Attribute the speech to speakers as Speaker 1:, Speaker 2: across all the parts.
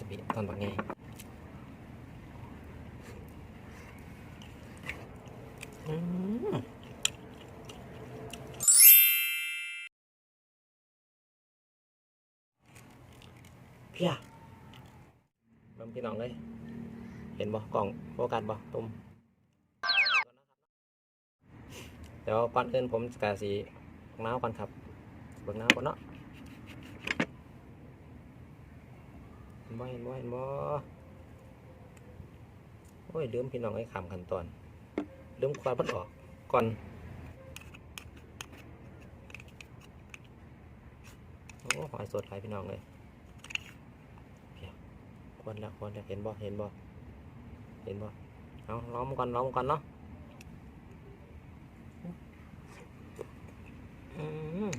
Speaker 1: สบิตอนบักไงอืมเพียเบิ่งพี่น้องเลย เห็นบ่กล่องโฟกัสบ่ตุ่มเดี๋ยวก่อนอื่นผมกะสีน้าวก่อนครับเบิ่งน้าวก่อนเนาะ เห็น บ่เห็นบ่เห็นบ่โอ้ยเดิมพี่น้องไอ้ขำขั้นตอนเดิมควาดมันออกก่อนโอ้หอยสดหลายพี่น้องเลยเพียควรแล้วควรแล้วเห็นบ่เห็นบ่เห็นบ่เอาล้อมก่อนล้อมก่อนเนาะอืม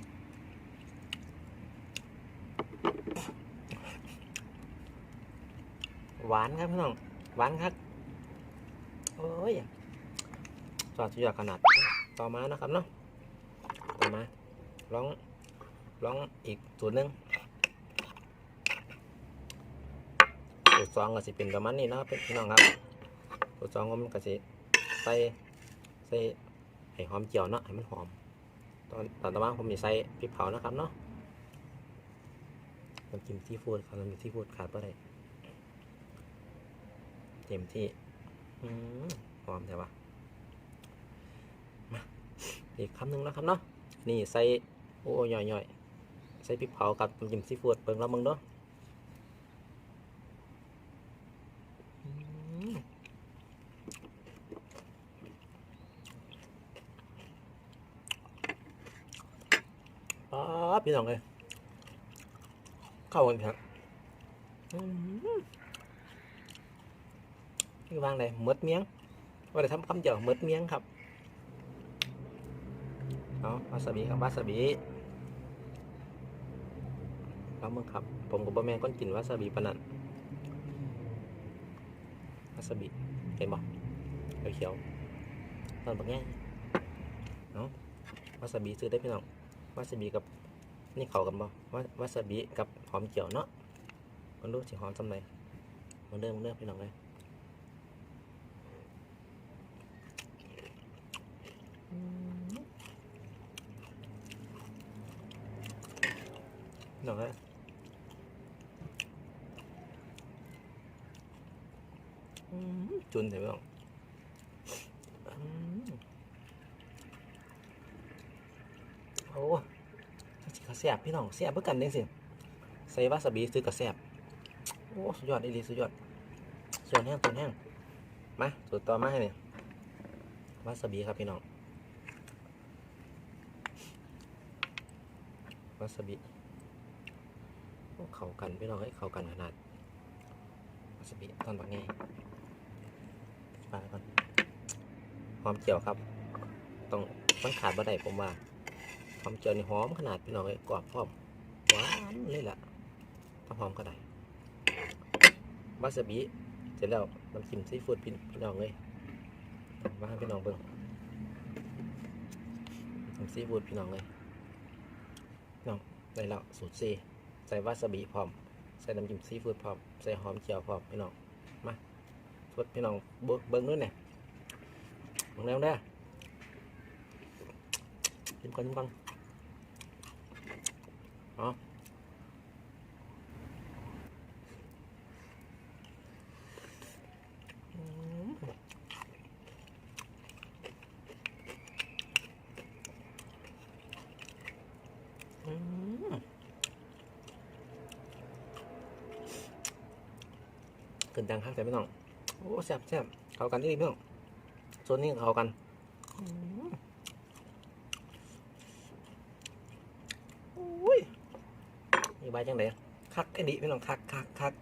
Speaker 1: หวานครับพี่น้องหวานครับโอ้ยจอดสุดยอดขนาดต่อมานะครับเนาะต่อมาลองลองอีกสูตรหนึ่งสูตรสองก็สิเป็นประมาณนี้นะครับพี่น้องครับสูตรสองก็มันก็สิใส่ใส่ให้หอมเจียวเนาะให้มันหอมตอนตอนต่อมาผมมีใส่พริกเผานะครับเนาะน้ำจิ้มซีฟู้ดครับน้ำจิ้มซีฟู้ดขาดไ่ได้ เต็มที่อืมหอมแต่ว่ามาอีกคำหนึ่งแล้วครับเนาะนี่ใส่โอ้ย่อยๆใส่พริกเผากับน้ำจิ้มซีฟู้ดเปิงแล้วมึงเนาะป๊าพี่น้องเลยเข้ากันครับ อืมนี่วางเลยมดเมียงว่าจะทำคำเดียวมดเมียงครับเอาวาซาบิครับวาซาบิแล้วมึงครับ ผมกับบะแมงก้อนกินวาซาบิปนนันวาซาบิเห็นบ่เขียวๆตอนแบบนี้เนาะวาซาบิซื้อได้พี่น้องวาซาบิกับนี่เขากันบ่วาวาซาบิกับหอมเจียวเนาะมันรู้สิหอมจำไหนมันเริ่มมันเริ่มพี่น้องเลย Được đấy. Chun thấy không? Ồ, chỉ có xẹp พี่น้องแซ่บเพื่อกันเด้สิใส่วาซาบิซื้อกับแซ่บโอ้สุดยอดอีลีสุดยอดส่วนแห้งส่วนแห้งมาสูตรต่อมาให้เนี่ยวาซาบิครับพี่น้องวาซาบิ เข้ากันพี่น้องให้เข้ากันขนาดวาซาบิตอนบักไงมาก่อนหอมเจียวครับ ต้องมันขาดบ่ได้ผมว่าหอมเจียวนี่หอมขนาดพี่น้องเลยกรอบพร้อมหวานเลยล่ะถ้าหอมก็ได้วาซาบิเสร็จแล้วน้ำจิ้มซีฟู้ดพี่น้องเลยมาพี่น้องเบิ่งน้ำซีฟู้ดพี่น้องเลยน้องได้แล้วสูตรซี ใส่วาซาบิพร้อม ใส่น้ำจิ้มซีฟู้ดพร้อม ใส่หอมเจียวพร้อมพี่น้องมาสดพี่น้องเบิ้งเบิ้งด้วยเนี่ยเบิ่งแล้วเด้อกินก่อนจิ้มก่อนอ๋อมอืม ขึ้นดังข้างแต่ไม่ต้องโอ้แซ่บแซ่บเข้ากันที่ดีพี่น้องส่วนนี้เข้ากันอืมอุ้ยมีใบจังไดคักไอ้ดิพี่น้องคักคักคัก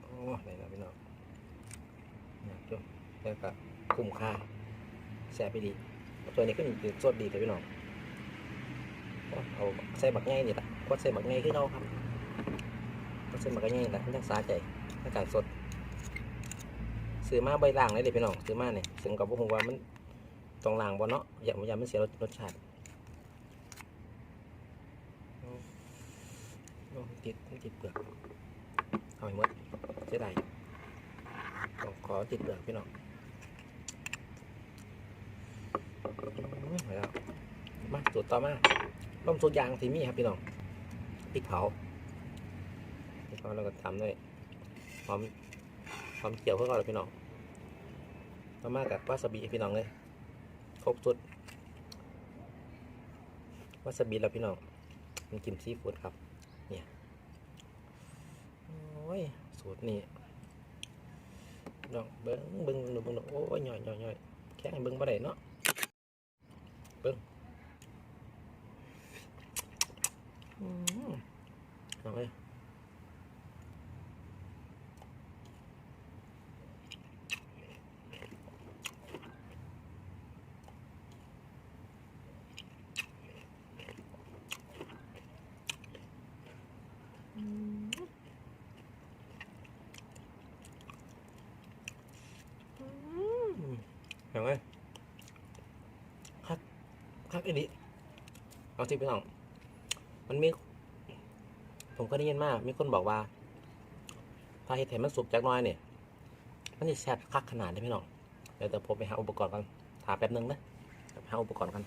Speaker 1: โอ้ได้แล้วพี่น้องเนี่ยจุ๊บแล้วก็คุ้มค่าแซ่บไปดีตัวนี้ก็มีสดดีแต่พี่น้องโอ้เอาใส่บักง่ายนี่แหละกดใส่บักง่ายขึ้นเอาครับ ก็ซื้อมาก็ง่ายแหละไม่ต้องสาใจในการสดซื้อมาใบล่างเลยเด็พี่น้องซื้อมาเนี่ยซึ่งกับพวกผมว่ามันตรงล่างบ่เนาะอย่าอย่ามันเสียรสรสชาติติดติดเปลือกเอาไปหมดเสียดายต้องขอติดเปลือกพี่น้องมาสูตรต่อมาต้มสูตรยางที่มีครับพี่น้องพริกเผา เผาแล้วก็ทำด้วยหอมหอมเจียวเพื่อก่อนเลยพี่น้องต่อมากับวาซาบิพี่น้องเลยครบสุดวาซาบิแล้วพี่น้องมันกินซีฟู้ดครับ เนี่ยโอ้ยสูตรนี่น้องเบิ้งเบิ้งเบิ้งเบิ้งโอ้ยย่อยย่อยย่อยแค่ให้เบิ้งบ่ได้เนาะเบิ้งอืมเอาเอาเลยคัก คักอีดิเอาสิพี่น้อง มันมี ผมก็ได้ยินมาก มีคนบอกว่า ถ้าเห็ดเห็นมันสุกจากน้อยเนี่ย มันจะแซ่บคักขนาดได้พี่น้อง เดี๋ยวแต่ผมไปหาอุปกรณ์กันถาแป๊บนึงนะไปหาอุปกรณ์กัน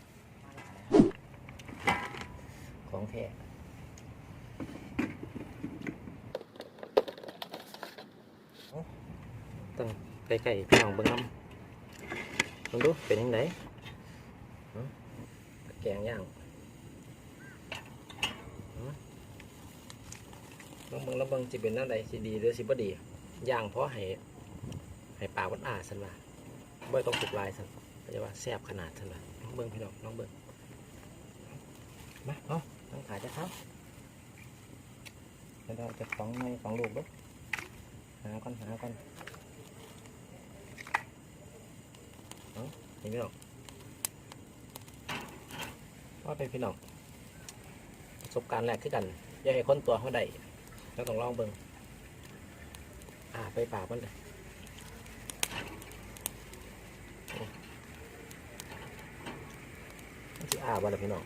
Speaker 1: ของแท้เอาตั้งใกล้ๆพี่น้องเบิ่งน้ำลองดูเป็นยังไงเอา แกงย่างลองเบิ่งแล้วเบิ่งสิเป็นแนวใดสิดีหรือสิบ่ดีย่างเพราะให้ให้ปลากมันอาซั่นว่าบ่ต้องสุกลายซั่นก็จะว่าแซ่บขนาดซั่นว่าลองเบิ่งพี่น้องลองเบิ่งมาเอาตั้งขายจะครับเดี๋ยวเราจะของในของลูกด้อหาก่อนหาก่อนเห็นพี่น้อง ว่าเป็นพี่น้องประสบการณ์แรกคือกันอย่าให้คนตัวเขาได้เราต้องลองเบิ้งอ่าไปปากมันเลยมันสิอ่าบ่ล่ะพี่น้อง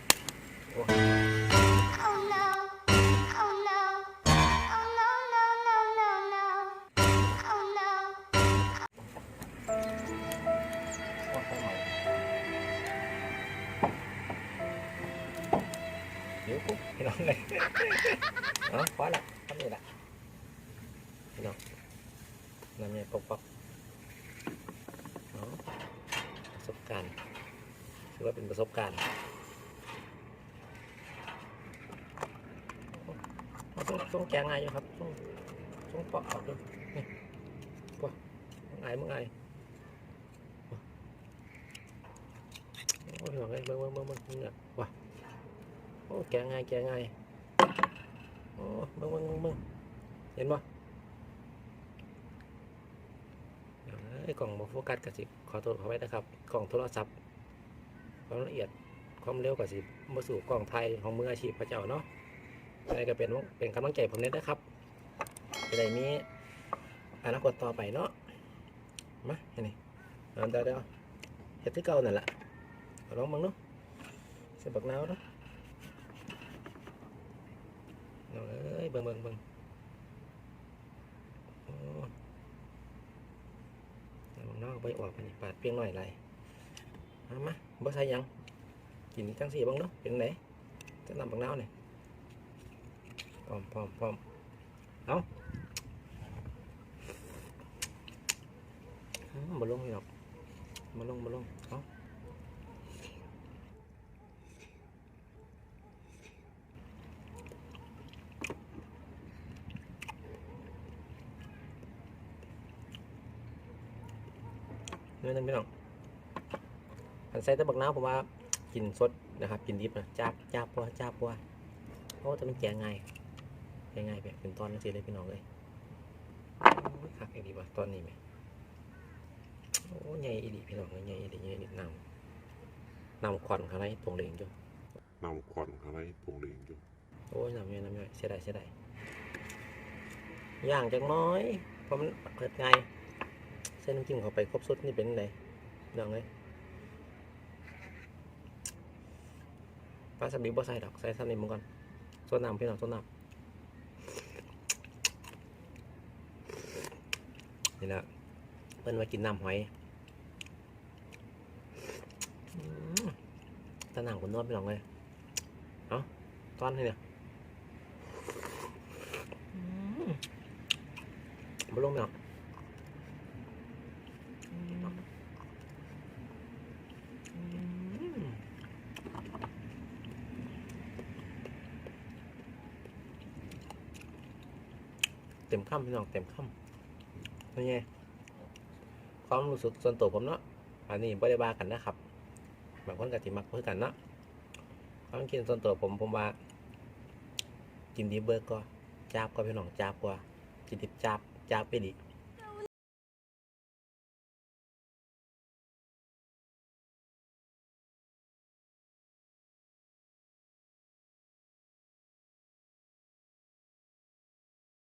Speaker 1: เลยเอาพอละทำนี่ละพี่น้องน้ำเนี่ยปกปอกประสบการณ์ถือว่าเป็นประสบการณ์ต้องแกงไงอยู่ครับต้องต้องปอกออกด้วยนี่ปอกมึงไงมึงไงโอ้ยพี่น้องเอ้ยเบิ่งเบิ่งเบิ่งเบิ่งเนี่ย โอ้แกงไงแกงไงโอ้เบิ่งเบิ่งเบิ่งเบิ่งเห็นบ่เดี๋ยวนะไอ้กล่องโฟกัสกับสิขอโทษขอไว้นะครับ กล่องโทรศัพท์ความละเอียดความเร็วกับสิมาสู่กล่องไทยของมืออาชีพพระเจ้าเนาะอะไรก็เป็นเป็นกำลังใจผมเน็ตนะครับจะได้มีอนาคตต่อไปเนาะมาเห็นไหมเอาเดี๋ยวเดี๋ยวเฮ็ดที่เก่านั่นแหละเอาลองเบิ่งเนาะเสียบักนาวเนาะ เอาเอ้เบิ่งเบิ่งเบิ่งนอกไปออกปนี่ปาดเพียงหน่อยไรมามาบ่ใส่ยัง กินจังสี่บ้างเนาะเป็นไหนจะนำบักนาเนี่ยพร้อมพร้อมพร้อมเอามบ่ลงหรอกบ่ลงบ่ลงเอา นื้อนึงพี่น้องอันใส่แต่บักนาวผมว่ากินสดนะครับ กินดิบนะจับจับปัวจับปัวโอ้แต่มันแกงง่ายแกงง่ายแบบเป็นตอนนั่นสิเลยพี่น้องเลยโอ้ยคักไอ้ดีว่ะตอนนี้ไหมโอ้ใหญ่อีดีพี่น้องเลยใหญ่อีดีใหญ่อีดีนำนำควันข้างในตรงเหลงจ้ะ
Speaker 2: นำควันข้างในโปร่งเหลงอยู่
Speaker 1: โอ้ยน้ำใหญ่น้ำใหญ่เสียดายเสียดายย่างจังน้อยเพราะมันเปิดง่ายเส่น้ำจิ้มเข้าไปครบสุดนี่เป็นไงดองเลยปลาสับบีบ่ใส่ดอกใส่สับบีมังก่อนโซนน้ำพี่น้องโซนน้ำนี่แหละเพิ่นมากินน้ำหอยตะหนังคนนวดพี่น้องเลยเอ้าต้อนให้เนี่ยมาลงไปหรอก ต็มค่ำพี่น้องเต็มค่ำนี่ไงความรู้สึกส่วนตัวผมเนาะอันนี้ไม่ได้บ้ากันนะครับบางคนก็ติมักเพื่อกันเนาะความคิดส่วนตัวผมผมว่า กินดีเบอร์ก็จาบก็พี่น้องจาบกว่ากินดิบจาบจับไปดิ